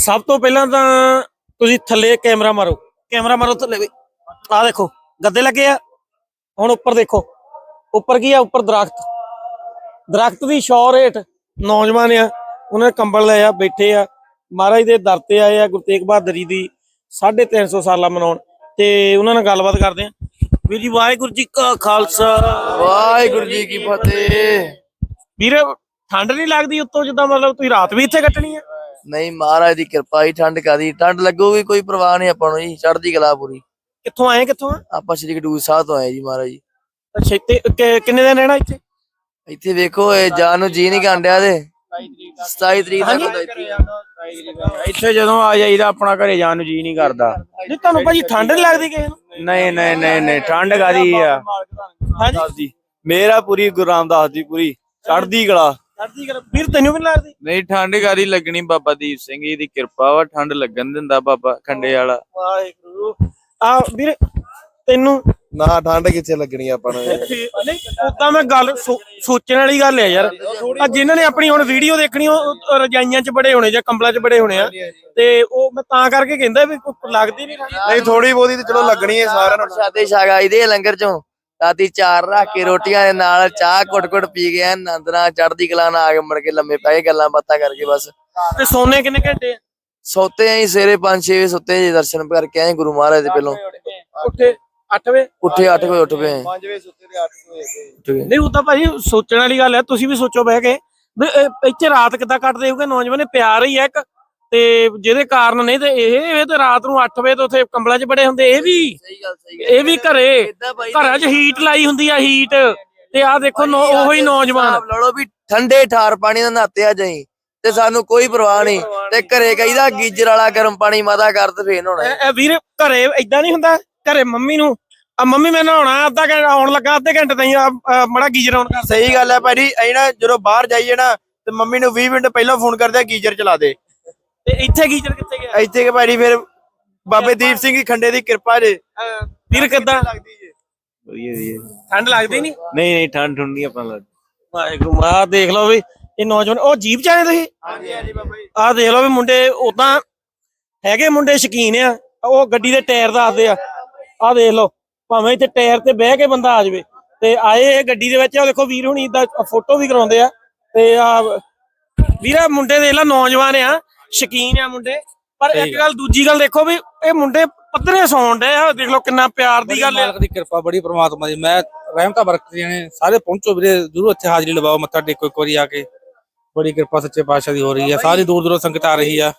ਸਭ ਤੋਂ ਪਹਿਲਾਂ ਤਾਂ ਤੁਸੀਂ ਥੱਲੇ ਕੈਮਰਾ ਮਾਰੋ। ਕੈਮਰਾ ਮਾਰੋ ਥੱਲੇ ਵੀ। ਆਹ ਦੇਖੋ ਗੱਦੇ ਲੱਗੇ ਆ। ਹੁਣ ਉੱਪਰ ਦੇਖੋ। ਉੱਪਰ ਕੀ ਆ? ਉੱਪਰ ਦਰਖਤ। ਦਰਖਤ ਦੀ ਸ਼ੌਰ ਹੇਠ ਨੌਜਵਾਨ ਆ। ਉਹਨਾਂ ਨੇ ਕੰਬਲ ਲਏ ਆ ਬੈਠੇ ਆ। ਮਹਾਰਾਜ ਦੇ ਦਰ ਤੇ ਆਏ ਆ ਗੁਰੂ ਤੇਗ ਬਹਾਦਰ ਜੀ ਦੀ 350 ਸਾਲਾ ਮਨਾਉਣ। ਤੇ ਉਹਨਾਂ ਨਾਲ ਗੱਲਬਾਤ ਕਰਦੇ ਆ। ਵੀਰ ਜੀ ਵਾਹਿਗੁਰੂ ਜੀ ਕਾ ਖਾਲਸਾ। ਵਾਹਿਗੁਰੂ ਜੀ ਕੀ ਫਤਿਹ। ਵੀਰ ਠੰਡ ਨਹੀਂ ਲੱਗਦੀ ਉੱਤੋਂ ਜਿੱਦਾਂ ਮਤਲਬ ਤੁਸੀਂ ਰਾਤ ਵੀ ਇੱਥੇ ਕੱਟਣੀ ਆ। ਨਹੀਂ ਮਹਾਰਾਜ ਦੀ ਕਿਰਪਾ ਹੀ ਠੰਡ ਕਾਦੀ ਠੰਡ ਲੱਗੂਗੀ ਕੋਈ ਪਰਵਾਹ ਨਹੀਂ ਆਪਾਂ ਨੂੰ ਜੀ ਚੜ੍ਹਦੀ ਕਲਾ ਪੂਰੀ। ਕਿੱਥੋਂ ਆਏ ਕਿੱਥੋਂ ਆ? ਆਪਾਂ ਸ਼੍ਰੀ ਖਡੂਰ ਸਾਹਿਬ ਤੋਂ ਆਏ ਜੀ ਮਹਾਰਾਜ ਜੀ। ਅੱਛਾ ਇੱਥੇ ਕਿ- ਕਿੰਨੇ ਦਿਨ ਰਹਿਣਾ ਇੱਥੇ? ਇੱਥੇ ਵੇਖੋ ਇਹ ਜਾਨ ਨੂੰ ਜੀ ਨਹੀਂ ਕਾਂਡਿਆ ਦੇ 27 ਤਰੀਕ ਤੱਕ ਹੁੰਦਾ ਇੱਥੇ ਇੱਥੇ ਜਦੋਂ ਆ ਜਾਈਦਾ ਆਪਣਾ ਘਰੇ ਜਾਣ ਨੂੰ ਜੀ ਨਹੀਂ ਕਰਦਾ। ਨਹੀਂ ਤੁਹਾਨੂੰ ਭਾਜੀ ਠੰਡ ਨਹੀਂ ਲੱਗਦੀ ਕਿਸੇ ਨੂੰ? ਨਹੀਂ ਨਹੀਂ ਨਹੀਂ ਨਹੀਂ ਠੰਡ ਕਾਦੀ ਆ? ਹਾਂਜੀ। ਮੇਰਾ ਪੂਰੀ ਗੁਰੂ ਰਾਮਦਾਸ ਦੀ ਪੂਰੀ ਚੜ੍ਹਦੀ ਕਲਾ। ਗੱਲ ਵੀਰ ਤੈਨੂੰ ਵੀ ਨੀ ਲੱਗਦੀ ਨਹੀਂ ਠੰਡ ਕਾਦੀ ਲੱਗਣੀ ਬਾਬਾ ਦੀਪ ਸਿੰਘ ਜੀ ਦੀ ਕਿਰਪਾ ਵਾ ਠੰਡ ਲੱਗਣ ਦਿੰਦਾ ਬਾਬਾ ਖੰਡੇ ਵਾਲਾ। ਵਾਹਿਗੁਰੂ। ਆ ਵੀਰ ਤੈਨੂੰ ਨਾ ਠੰਡ ਕਿੱਥੇ ਲੱਗਣੀ ਆਪਾਂ ਨੂੰ? ਨਹੀਂ ਉਦਾਂ ਮੈਂ ਗੱਲ ਸੋ- ਸੋਚਣ ਵਾਲੀ ਗੱਲ ਹੈ ਯਾਰ। ਆ ਜਿਨ੍ਹਾਂ ਨੇ ਆਪਣੀ ਹੁਣ ਵੀਡੀਓ ਦੇਖਣੀ ਉਹ ਉਹ ਰਜਾਈਆਂ 'ਚ ਬੜੇ ਹੋਣੇ ਜਾਂ ਕੰਬਲਾਂ 'ਚ ਬੜੇ ਹੋਣੇ ਆ। ਤੇ ਉਹ ਮੈਂ ਤਾਂ ਕਰਕੇ ਕਹਿੰਦਾ ਵੀ ਕੋਈ ਲੱਗਦੀ ਨਹੀਂ ਨਹੀਂ ਥੋੜੀ ਬਹੁਤੀ ਤੇ ਚਲੋ ਲੱਗਣੀ ਹੈ ਸਾਰਿਆਂ ਨੂੰ। ਪ੍ਰਸ਼ਾਦੇ ਛਕ ਆਈਦੇ ਆ ਲੰਗਰ ਚੋਂ। ਰਾਤੀ ਚਾਰ ਰੱਖ ਕੇ ਰੋਟੀਆਂ ਦੇ ਨਾਲ ਚਾਹ ਘੁੱਟ-ਘੁੱਟ ਪੀ ਕੇ ਆਨੰਦ ਨਾਲ ਚੜ੍ਹਦੀ ਕਲਾ ਨਾਲ ਆ ਕੇ ਮੁੜ ਕੇ ਲੰਮੇ ਪੈ ਗਏ ਗੱਲਾਂ ਬਾਤਾਂ ਕਰਕੇ ਬਸ। ਤੇ ਸੋਨੇ ਕਿੰਨੇ ਘੰਟੇ ਆ? ਸੌਤੇ ਆਂ ਸਵੇਰੇ 5-6 ਵਜੇ ਸੁੱਤੇ ਜੀ ਦਰਸ਼ਨ ਕਰਕੇ ਆਏ ਗੁਰੂ ਮਹਾਰਾਜ ਦੇ ਪਹਿਲੋਂ। ਉੱਠੇ 8 ਵਜੇ? ਉੱਠੇ 8 ਵਜੇ ਉੱਠ ਪਏ 5 ਵਜੇ ਸੁੱਤੇ ਤੇ 8 ਵਜੇ ਨਹੀਂ ਉਦਾਂ ਭਾਜੀ ਸੋਚਣ ਵਾਲੀ ਗੱਲ ਹੈ ਤੁਸੀਂ ਵੀ ਸੋਚੋ ਬਹਿ ਕੇ। ਇੱਥੇ ਰਾਤ ਕਿੱਦਾਂ ਕੱਟਦੇ ਹੋਗੇ? ਨੌਜਵਾਨ ਪਿਆਰ ਹੀ ਹੈ ਇੱਕ। ਤੇ ਜਿਹਦੇ ਕਾਰਨ ਨਹੀਂ ਤੇ ਇਹ ਇਹ ਤੇ ਰਾਤ ਨੂੰ 8 ਵਜੇ ਤੋਂ ਉੱਥੇ ਕੰਬਲਾਂ 'ਚ ਬੜੇ ਹੁੰਦੇ ਇਹ ਵੀ ਸਹੀ ਗੱਲ ਸਹੀ ਇਹ ਵੀ ਘਰੇ ਘਰਾਂ 'ਚ ਹੀਟ ਲਾਈ ਹੁੰਦੀ ਆ ਹੀਟ ਤੇ ਆਹ ਦੇਖੋ ਉਹੀ ਨੌਜਵਾਨ। ਹਿਸਾਬ ਲਾ ਲਓ ਵੀ ਠੰਡੇ ਠਾਰ ਪਾਣੀ ਨਾਲ ਨਹਾਤੇ ਆ ਜਾਈ ਤੇ ਸਾਨੂੰ ਕੋਈ ਪਰਵਾਹ ਨਹੀਂ। ਤੇ ਘਰੇ ਕਹੀਦਾ ਗੀਜਰ ਵਾਲਾ ਗਰਮ ਪਾਣੀ ਮਾਦਾ ਕਰ ਤੇ ਫੇਰ ਨਹਾਉਣਾ ਇਹ- ਵੀਰ ਘਰੇ ਇਦਾਂ ਨਹੀਂ ਹੁੰਦਾ ਘਰੇ ਮੰਮੀ ਨੂੰ ਆ ਮੰਮੀ ਮੈਂ ਨਹਾਉਣਾ ਅੱਧਾ ਘੰਟਾ ਆਉਣ ਲੱਗਾ ਅੱਧੇ ਘੰਟੇ ਤਾਈਂ ਆ ਆ ਮੜਾ ਗੀਜ਼ਰ ਆਉਣ ਕਰ ਸਹੀ ਗੱਲ ਹੈ ਭਾਜੀ ਅਸੀਂ ਨਾ ਜਦੋਂ ਬਾਹਰ ਜਾਈਏ ਨਾ ਤੇ ਮੰਮੀ ਨੂੰ 20 ਮਿੰਟ ਪਹਿਲਾਂ ਫੋਨ ਕਰਦੇ ਆ ਗੀਜ਼ਰ ਚਲਾ ਦੇ। ਤੇ ਇੱਥੇ ਗੀਜ਼ਰ ਕਿੱਥੇ ਗਿਆ? ਇੱਥੇ ਕਿ ਭਾਜੀ ਫਿਰ ਬਾਬੇ ਦੀਪ ਸਿੰਘ ਜੀ ਖੰਡੇ ਦੀ ਕਿਰਪਾ ਜੇ। ਵੀਰ ਕਿੱਦਾਂ? ਵਧੀਆ ਵਧੀਆ। ਠੰਡ ਲੱਗਦੀ ਨਹੀਂ? ਨਹੀਂ ਨਹੀਂ ਠੰਡ ਠੰਡੀ ਆਪਣਾ ਲੱਗ ਵਾਹਿਗੁਰੂ ਆ ਦੇਖ ਲਓ ਵੀ ਇਹ ਨੌਜਵਾਨ ਉਹ ਜੀਪ ਚ ਆਏ ਤੁਸੀਂ? ਹਾਂਜੀ ਹਾਂਜੀ ਬਾਬਾ ਜੀ। ਆ ਦੇਖ ਲਓ ਵੀ ਮੁੰਡੇ ਉਦਾਂ ਹੈਗੇ ਮੁੰਡੇ ਸ਼ਕੀਨ ਆ। ਉਹ ਗੱਡੀ ਦੇ ਟਾਇਰ ਦੱਸਦੇ ਆ। ਆ ਦੇਖ ਲਓ ਭਾਵੇਂ ਇੱਥੇ ਟਾਇਰ ਤੇ ਬਹਿ ਕੇ ਬੰਦਾ ਆ ਜਾਵੇ। ਤੇ ਆਏ ਇਹ ਗੱਡੀ ਦੇ ਵਿੱਚ ਆ ਦੇਖੋ ਵੀਰ ਹੁਣੀ ਦਾ ਫੋਟੋ ਵੀ ਕਰਾਉਂਦੇ ਆ। ਤੇ ਆ ਵੀਰਾ ਮੁੰਡੇ ਦੇਖ ਲਾ ਨੌਜਵਾਨ ਆ। ਸ਼ਕੀਨ ਆ ਮੁੰਡੇ। ਪਰ ਇੱਕ ਗੱਲ ਦੂਜੀ ਗੱਲ ਦੇਖੋ ਵੀ ਇਹ ਮੁੰਡੇ ਪੱਧਰੇ ਸੌਣ ਡਏ ਆ। ਦੇਖ ਲਓ ਕਿੰਨਾ ਪਿਆਰ ਦੀ ਗੱਲ ਆ। ਮਾਲਕ ਦੀ ਕਿਰਪਾ ਬੜੀ ਪ੍ਰਮਾਤਮਾ ਦੀ। ਮੈਂ ਰਹਿਮਤਾਂ ਬਰਕਤੀਆਂ ਨੇ ਸਾਰੇ ਪਹੁੰਚੋ ਵੀਰੇ ਜਰੂਰ ਇੱਥੇ ਹਾਜ਼ਰੀ ਲਵਾਓ ਮੱਥਾ ਟੇਕੋ ਇੱਕ ਵਾਰੀ ਆ ਕੇ। ਬੜੀ ਕਿਰਪਾ ਸੱਚੇ ਪਾਤਸ਼ਾਹ ਦੀ ਹੋ ਰਹੀ ਹੈ ਸਾਰੀ ਦੂਰ ਦੂਰੋਂ ਸੰਗਤ ਆ ਰਹੀ ਆ।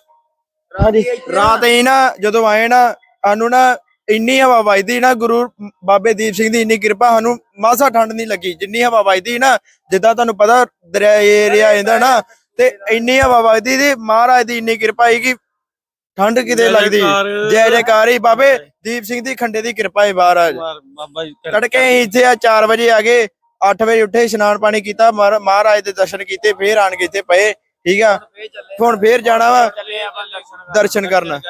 ਰਾਤ ਅਸੀਂ ਨਾ ਜਦੋਂ ਆਏ ਨਾ ਸਾਨੂੰ ਨਾ ਇੰਨੀ ਹਵਾ ਵੱਜਦੀ ਨਾ ਗੁਰੂ ਬਾਬੇ ਦੀਪ ਸਿੰਘ ਦੀ ਇੰਨੀ ਕਿਰਪਾ ਸਾਨੂੰ ਮਾਸਾ ਠੰਡ ਨਹੀਂ ਲੱਗੀ। ਜਿੰਨੀ ਹਵਾ ਵੱਜਦੀ ਨਾ ਜਿੱਦਾਂ ਤੁਹਾਨੂੰ ਪਤਾ ਦਰਿਆ ਏਰੀਆ ਆਂਦਾ ਨਾ ਤੇ ਇੰਨੀ ਹਵਾ ਵੱਜਦੀ ਦੀ ਮਹਾਰਾਜ ਦੀ ਇੰਨੀ ਕਿਰਪਾ ਹੈ ਕਿ ਠੰਡ ਕਿਤੇ ਲੱਗਦੀ। ਜੈ ਜੈਕਾਰ ਹੀ ਬਾਬੇ ਦੀਪ ਸਿੰਘ ਦੀ ਖੰਡੇ ਦੀ ਕਿਰਪਾ ਹੈ ਮਹਾਰਾਜ। ਤੜਕੇ ਇੱਥੇ ਆ 4 ਵਜੇ ਆ ਗਏ 8 ਵਜੇ ਉੱਠੇ ਇਸ਼ਨਾਨ ਪਾਣੀ ਕੀਤਾ ਮਹਾਰਾ- ਮਹਾਰਾਜ ਦੇ ਦਰਸ਼ਨ ਕੀਤੇ ਫੇਰ ਆਣ ਕੇ ਇੱਥੇ ਪਏ। ਠੀਕ ਆ? ਹੁਣ ਫੇਰ ਜਾਣਾ ਵਾ ਦਰਸ਼ਨ ਕਰਨ।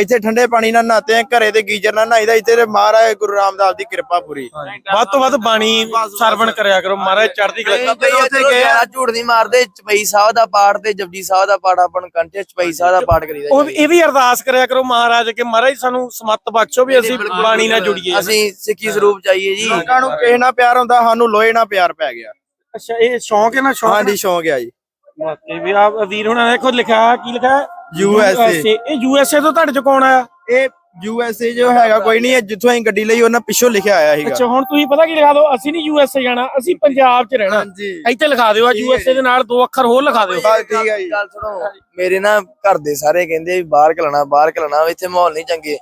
ਇੱਥੇ ਠੰਡੇ ਪਾਣੀ ਨਾਲ ਨਹਾਤੇ ਆ ਘਰੇ ਤੇ ਗੀਜਰ ਨਾਲ ਨਹਾਈਦਾ ਇੱਥੇ ਤੇ ਮਹਾਰਾਜ ਗੁਰੂ ਰਾਮਦਾਸ ਦੀ ਕਿਰਪਾ ਪੂਰੀ। ਵੱਧ ਤੋਂ ਵੱਧ ਬਾਣੀ ਸਰਵਣ ਕਰਿਆ ਕਰੋ ਮਹਾਰਾਜ ਚੜ੍ਹਦੀ ਕਲਾ। ਕਈ ਉੱਥੇ ਗਏ ਆ ਝੂਠ ਨਹੀਂ ਮਾਰਦੇ ਚਪਈ ਸਾਹਿਬ ਦਾ ਪਾਠ ਤੇ ਜਪਜੀ ਸਾਹਿਬ ਦਾ ਪਾਠ ਆਪਾਂ ਨੂੰ ਕੰਠੇ ਚਪਈ ਸਾਹਿਬ ਦਾ ਪਾਠ ਕਰੀਦਾ ਉਹ ਇਹ ਵੀ ਅਰਦਾਸ ਕਰਿਆ ਕਰੋ ਮਹਾਰਾਜ ਕਿ ਮਹਾਰਾਜ ਸਾਨੂੰ ਸਮੱਤ ਬਖਸ਼ੋ ਵੀ ਅਸੀਂ ਬਾਣੀ ਨਾਲ ਜੁੜੀਏ। ਅਸੀਂ ਸਿੱਖੀ ਸਰੂਪ ਚਾਹੀਏ ਜੀ। ਲੋਕਾਂ ਨੂੰ ਕਿਸੇ ਨਾਲ ਪਿਆਰ ਹੁੰਦਾ ਸਾਨੂੰ ਲੋਹੇ ਨਾਲ ਪਿਆਰ ਪੈ ਗਿਆ। ਅੱਛਾ ਇਹ ਸ਼ੌਂਕ ਹੈ ਨਾ ਸ਼ੌਂਕ ਹਾਂਜੀ ਸ਼ੌਂਕ ਆ ਜੀ। ਵਾਕਈ ਵੀ ਆ ਵੀਰ ਹੁਣਾਂ ਨੇ ਦੇਖੋ ਲਿਖਿਆ ਕੀ ਲਿਖਿਆ? USA ਇਹ ਯੂਐਸਏ ਤੋਂ ਤੁਹਾਡੇ ਚ ਕੌਣ ਆਇਆ? ਇਹ ਯੂ ਐਸ ਏ ਜੋ ਹੈਗਾ ਕੋਈ ਨਹੀਂ ਜਿੱਥੋਂ ਅਸੀਂ ਗੱਡੀ ਲਈ ਉਹਨਾਂ ਪਿੱਛੋਂ ਲਿਖਿਆ ਆਇਆ ਸੀਗਾ। ਅੱਛਾ ਹੁਣ ਤੁਸੀਂ ਪਤਾ ਕੀ ਲਿਖਾ ਦਿਓ? ਅਸੀਂ ਨਹੀਂ ਯੂਐਸਏ ਜਾਣਾ ਅਸੀਂ ਪੰਜਾਬ ਚ ਰਹਿਣਾ। ਹਾਂਜੀ। ਇੱਥੇ ਲਿਖਾ ਦਿਓ ਆ ਯੂਐਸਏ ਦੇ ਨਾਲ ਦੋ ਅੱਖਰ ਹੋਰ ਲਿਖਾ ਦਿਓ। ਬਸ ਠੀਕ ਹੈ ਜੀ। ਗੱਲ ਸੁਣੋ। ਮੇਰੇ ਨਾ ਘਰ ਦੇ ਸਾਰੇ ਕਹਿੰਦੇ ਵੀ ਬਾਹਰ ਖਲਣਾ ਬਾਹਰ ਖਲਣਾ ਇੱਥੇ ਮਾਹੌਲ ਨਹੀਂ ਚੰਗੇ।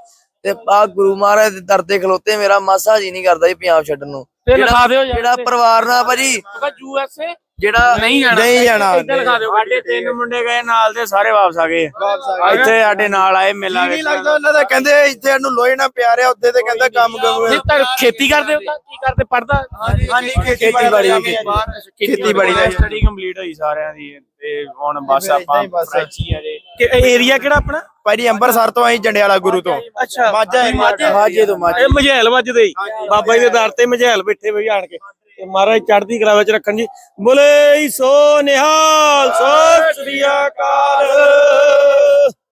ਤੇ ਆ ਗੁਰੂ ਮਹਾਰਾਜ ਦੇ ਦਰ ਤੇ ਖਲੋਤੇ ਮੇਰਾ ਮਾਸਾ ਜੀ ਨਹੀਂ ਕਰਦਾ ਜੀ ਪੰਜਾਬ ਛੱਡਣ ਨੂੰ। ਤੇ ਲਿਖਾ ਦਿਓ ਜਿਹੜਾ ਪਰਿਵਾਰ ਨਾਲ ਭਾਜੀ ਯੂਐਸਏ ਜਿਹੜਾ ਨਹੀਂ ਜਾਣਾ। ਨਹੀਂ ਜਾਣਾ ਇੱਥੇ ਲਿਖਾ ਦਿਓ। ਸਾਡੇ ਤਿੰਨ ਮੁੰਡੇ ਗਏ ਨਾਲ ਦੇ ਸਾਰੇ ਵਾਪਸ ਆ ਗਏ। ਇੱਥੇ ਸਾਡੇ ਨਾਲ ਆਏ ਮੇਲਾ ਨਹੀਂ ਲੱਗਦਾ ਉਹਨਾਂ ਦਾ ਕਹਿੰਦੇ ਇੱਥੇ ਇਹਨੂੰ ਲੋਹੇ ਨਾਲ ਪਿਆਰ ਆ ਉੱਥੇ ਤੇ ਕਹਿੰਦਾ ਕੰਮ ਕੰਮ ਨਹੀਂ ਤਾਂ ਖੇਤੀ ਕਰਦੇ ਹੋ? ਤਾਂ ਕੀ ਕਰਦੇ ਪੜਦਾ ਹਾਂਜੀ ਖੇਤੀਬਾੜੀ ਖੇਤੀਬਾੜੀ ਦਾ ਸਟੱਡੀ ਕੰਪਲੀਟ ਹੋਈ ਸਾਰਿਆਂ ਦੀ। ਤੇ ਹੁਣ ਬਸ ਆਪਾਂ। ਫਰੈਸ਼ੀ ਆ ਜੇ। ਏਰੀਆ ਕਿਹੜਾ ਆਪਣਾ? ਭਾਜੀ ਅੰਮ੍ਰਿਤਸਰ ਤੋਂ ਆਈ ਜੰਡਿਆਲਾ ਗੁਰੂ ਤੋਂ। ਅੱਛਾ। ਮਾਝਾ ਮਾਝੇ। ਤੋਂ ਮਾਝੇ ਇਹ ਮਝੈਲ ਵੱਜਦੇ। ਬਾਬਾ ਜੀ ਦੇ ਦਰ ਤੇ ਮਝੈਲ ਬੈਠੇ ਹੋਏ ਆਣ ਕੇ। ਮਹਾਰਾਜ ਚੜ੍ਹਦੀ ਕਲਾ ਵਿੱਚ ਰੱਖਣ ਜੀ। ਬੋਲੇ ਸੋ ਨਿਹਾਲ ਸਤਿ ਸ੍ਰੀ ਅਕਾਲ।